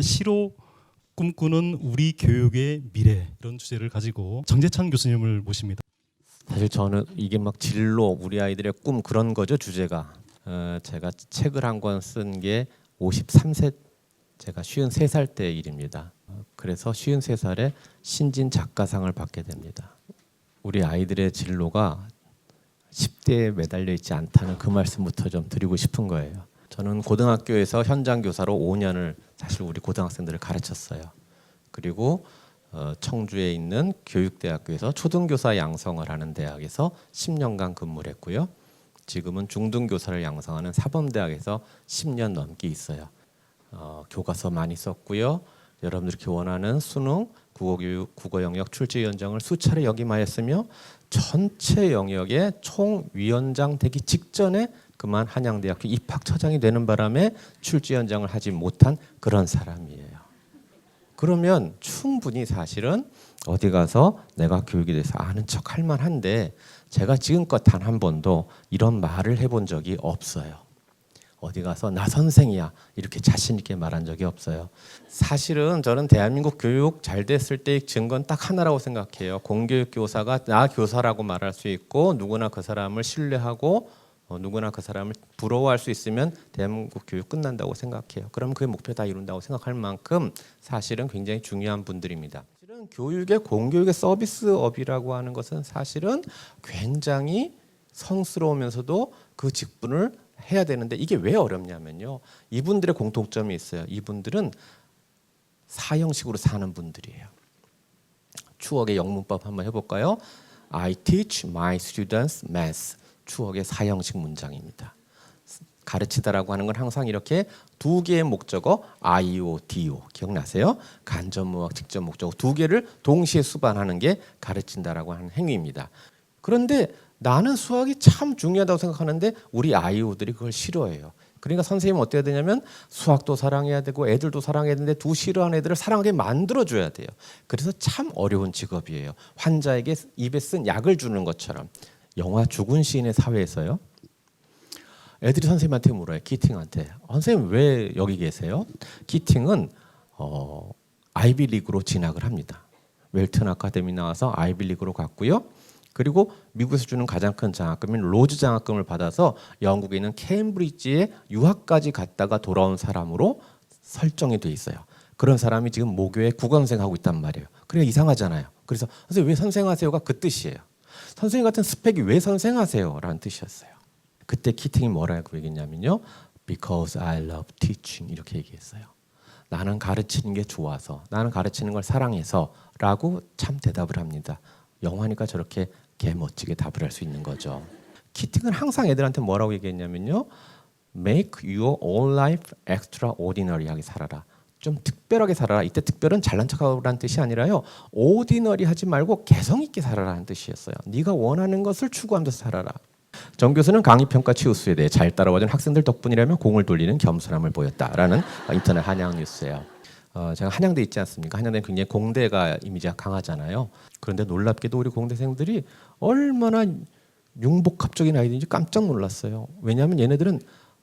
시로 꿈꾸는 우리 교육의 미래 이런 주제를 가지고 정재찬 교수님을 모십니다. 사실 저는 이게 막 진로 우리 아이들의 꿈 그런 거죠 주제가. 어, 제가 책을 한 권 쓴 게 53세 제가 53살 때 일입니다. 어, 그래서 53살에 신진 작가상을 받게 됩니다. 우리 아이들의 진로가 10대에 매달려 있지 않다는 그 말씀부터 좀 드리고 싶은 거예요 저는 고등학교에서 현장 교사로 5년을 사실 우리 고등학생들을 가르쳤어요 그리고 어, 청주에 있는 교육대학교에서 초등교사 양성을 하는 대학에서 10년간 근무를 했고요. 지금은 중등교사를 양성하는 사범대학에서 10년 넘게 있어요. 어, 교과서 많이 썼고요. 여러분들이 원하는 수능, 국어교육, 국어 영역 출제 연장을 수차례 역임하였으며 전체 영역의 총위원장 되기 직전에 그만 한양대학교 입학처장이 되는 바람에 출제 연장을 하지 못한 그런 사람이에요. 그러면 충분히 사실은 어디 가서 내가 교육에 대해서 아는 척 할 만한데 제가 지금껏 단 한 번도 이런 말을 해본 적이 없어요. 어디 가서 나 선생이야 이렇게 자신 있게 말한 적이 없어요. 사실은 저는 대한민국 교육 잘 됐을 때의 증거는 딱 하나라고 생각해요. 공교육 교사가 나 교사라고 말할 수 있고 누구나 그 사람을 신뢰하고 어, 누구나 그 사람을 부러워할 수 있으면 대한민국 교육 끝난다고 생각해요. 그럼 그 목표 다 이룬다고 생각할 만큼 사실은 굉장히 중요한 분들입니다. 사실은 교육의 공교육의 서비스업이라고 하는 것은 사실은 굉장히 성스러우면서도 그 직분을 해야 되는데 이게 왜 어렵냐면요. 이분들의 공통점이 있어요. 이분들은 사형식으로 사는 분들이에요. 추억의 영문법 한번 해볼까요? I teach my students math. 추억의 사형식 문장입니다. 가르치다라고 하는 건 항상 이렇게 두 개의 목적어 IO, DO 기억나세요? 간접무역, 직접 목적어 두 개를 동시에 수반하는 게 가르친다라고 하는 행위입니다. 그런데 나는 수학이 참 중요하다고 생각하는데 우리 아이오들이 그걸 싫어해요. 그러니까 선생님은 어때야 되냐면 수학도 사랑해야 되고 애들도 사랑해야 되는데 두 싫어하는 애들을 사랑하게 만들어 줘야 돼요. 그래서 참 어려운 직업이에요. 환자에게 입에 쓴 약을 주는 것처럼 영화 죽은 시인의 사회에서요. 애들이 선생님한테 물어요. 키팅한테. 선생님 왜 여기 계세요? 키팅은 어, 아이비리그로 진학을 합니다. 웰튼 아카데미 나와서 아이비리그로 갔고요. 그리고 미국에서 주는 가장 큰 장학금인 로즈 장학금을 받아서 영국에 있는 케임브리지에 유학까지 갔다가 돌아온 사람으로 설정이 돼 있어요. 그런 사람이 지금 모교에 국어선생 하고 있단 말이에요. 그래 이상하잖아요. 그래서 선생님 왜 선생하세요가 그 뜻이에요. 선생님 같은 스펙이 왜 선생하세요 라는 뜻이었어요. 그때 키팅이 뭐라고 얘기했냐면요. Because I love teaching 이렇게 얘기했어요. 나는 가르치는 게 좋아서, 나는 가르치는 걸 사랑해서 라고 참 대답을 합니다. 영화니까 저렇게 개 멋지게 답을 할 수 있는 거죠. 키팅은 항상 애들한테 뭐라고 얘기했냐면요. Make your own life extraordinary하게 살아라. 좀 특별하게 살아라. 이때 특별은 잘난 척하라는 뜻이 아니라요. 오디너리 하지 말고 개성 있게 살아라는 뜻이었어요. 네가 원하는 것을 추구하면서 살아라. 정 교수는 강의 평가 치우수에 대해 잘 따라와준 학생들 덕분이라며 공을 돌리는 겸손함을 보였다라는 인터넷 한양 뉴스예요. 어, 제가 한양대 있지 않습니까? 한양대 는 굉장히 공대가 이미지가 강하잖아요. 그런데 놀랍게도 우리 공대생들이 얼마나 융복합적인 아이들인지 깜짝 놀랐어요. 왜냐하면 얘네들은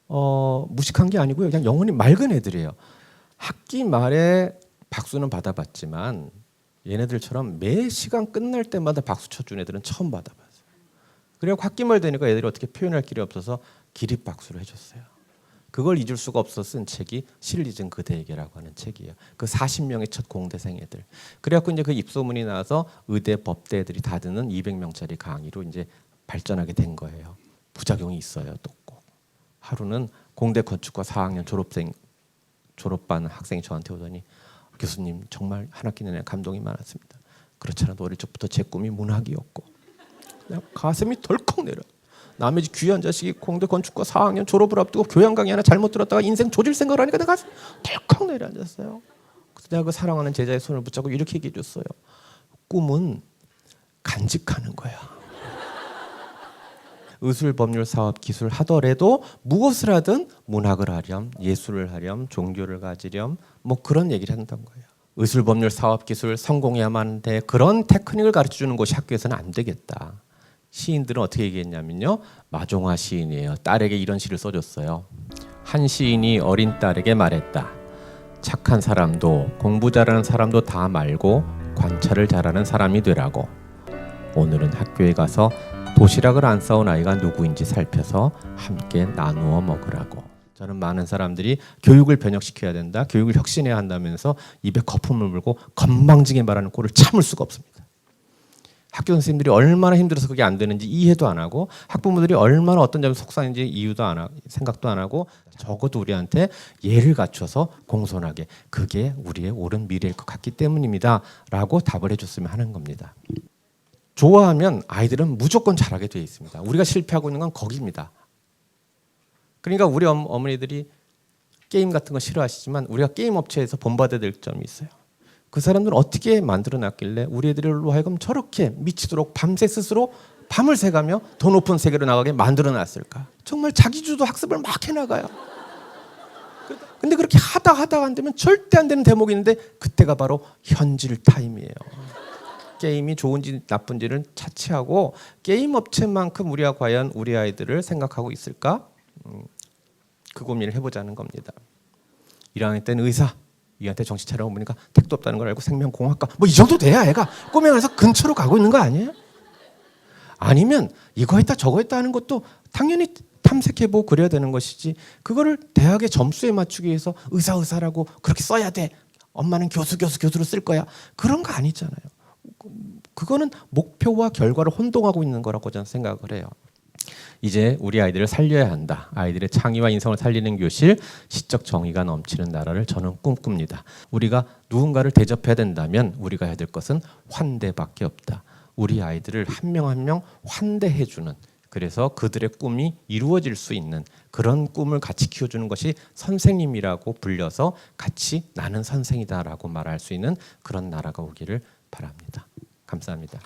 어, 무식한 게 아니고요. 그냥 영혼이 맑은 애들이에요. 학기 말에 박수는 받아봤지만 얘네들처럼 매 시간 끝날 때마다 박수 쳐준 애들은 처음 받아봤어요. 그리고 학기 말 되니까 애들이 어떻게 표현할 길이 없어서 기립박수를 해줬어요. 그걸 잊을 수가 없어 쓴 책이 실리즘 그대에게라고 하는 책이에요. 그 40명의 첫 공대생 애들. 그래갖고 이제 그 입소문이 나서 의대 법대 애들이 다 듣는 200명짜리 강의로 이제 발전하게 된 거예요. 부작용이 있어요. 또 꼭. 하루는 공대 건축과 4학년 졸업생 졸업반 학생이 저한테 오더니 교수님 정말 한 학기 내내 감동이 많았습니다. 그렇잖아도 어릴 적부터 제 꿈이 문학이었고 가슴이 덜컥 내려. 남의 집 귀한 자식이 공대 건축과 4학년 졸업을 앞두고 교양 강의 하나 잘못 들었다가 인생 조질 생각을 하니까 내가 덜컥 내려앉았어요. 그래서 내가 그 사랑하는 제자의 손을 붙잡고 이렇게 얘기해 줬어요. 꿈은 간직하는 거야. 의술, 법률, 사업, 기술 하더라도 무엇을 하든 문학을 하렴, 예술을 하렴, 종교를 가지렴 뭐 그런 얘기를 한다는 거예요. 의술, 법률, 사업, 기술 성공해야만 하는데 그런 테크닉을 가르쳐 주는 곳이 학교에서는 안 되겠다. 시인들은 어떻게 얘기했냐면요. 마종화 시인이에요. 딸에게 이런 시를 써줬어요. 한 시인이 어린 딸에게 말했다. 착한 사람도 공부 잘하는 사람도 다 말고 관찰을 잘하는 사람이 되라고. 오늘은 학교에 가서 도시락을 안 싸온 아이가 누구인지 살펴서 함께 나누어 먹으라고. 저는 많은 사람들이 교육을 변혁시켜야 된다, 교육을 혁신해야 한다면서 입에 거품을 물고 건방지게 말하는 꼴을 참을 수가 없습니다. 학교 선생님들이 얼마나 힘들어서 그게 안 되는지 이해도 안 하고 학부모들이 얼마나 어떤 점이 속상한지 이유도 안 하고 생각도 안 하고 적어도 우리한테 예를 갖춰서 공손하게 그게 우리의 옳은 미래일 것 같기 때문입니다라고 답을 해줬으면 하는 겁니다. 좋아하면 아이들은 무조건 잘하게 되어 있습니다. 우리가 실패하고 있는 건 거기입니다. 그러니까 우리 어머- 어머니들이 게임 같은 거 싫어하시지만 우리가 게임 업체에서 본받아야 될 점이 있어요. 그 사람들은 어떻게 만들어 놨길래 우리 애들로 하여금 저렇게 미치도록 밤새 스스로 밤을 새가며 더 높은 세계로 나가게 만들어 놨을까? 정말 자기주도 학습을 막 해나가요. 그- 근데 그렇게 하다 하다 안 되면 절대 안 되는 대목이 있는데 그때가 바로 현질 타임이에요. 게임이 좋은지 나쁜지는 차치하고 게임 업체만큼 우리가 과연 우리 아이들을 생각하고 있을까? 음, 그 고민을 해보자는 겁니다. 1학년 때는 의사, 2학년 때 정신 차려 보니까 택도 없다는 걸 알고 생명공학과 뭐 이 정도 돼야 애가 가서 근처로 가고 있는 거 아니에요? 아니면 이거 했다 저거 했다 하는 것도 당연히 탐색해보고 그래야 되는 것이지 그거를 대학의 점수에 맞추기 위해서 의사 의사라고 그렇게 써야 돼 엄마는 교수 교수 교수로 쓸 거야 그런 거 아니잖아요 그거는 목표와 결과를 혼동하고 있는 거라고 저는 생각을 해요 이제 우리 아이들을 살려야 한다. 아이들의 창의와 인성을 살리는 교실, 시적 정의가 넘치는 나라를 저는 꿈꿉니다. 우리가 누군가를 대접해야 된다면 우리가 해야 될 것은 환대밖에 없다. 우리 아이들을 한 명 한 명 환대해 주는 그래서 그들의 꿈이 이루어질 수 있는 그런 꿈을 같이 키워주는 것이 선생님이라고 불려서 같이 나는 선생이다라고 말할 수 있는 그런 나라가 오기를 바랍니다. 감사합니다.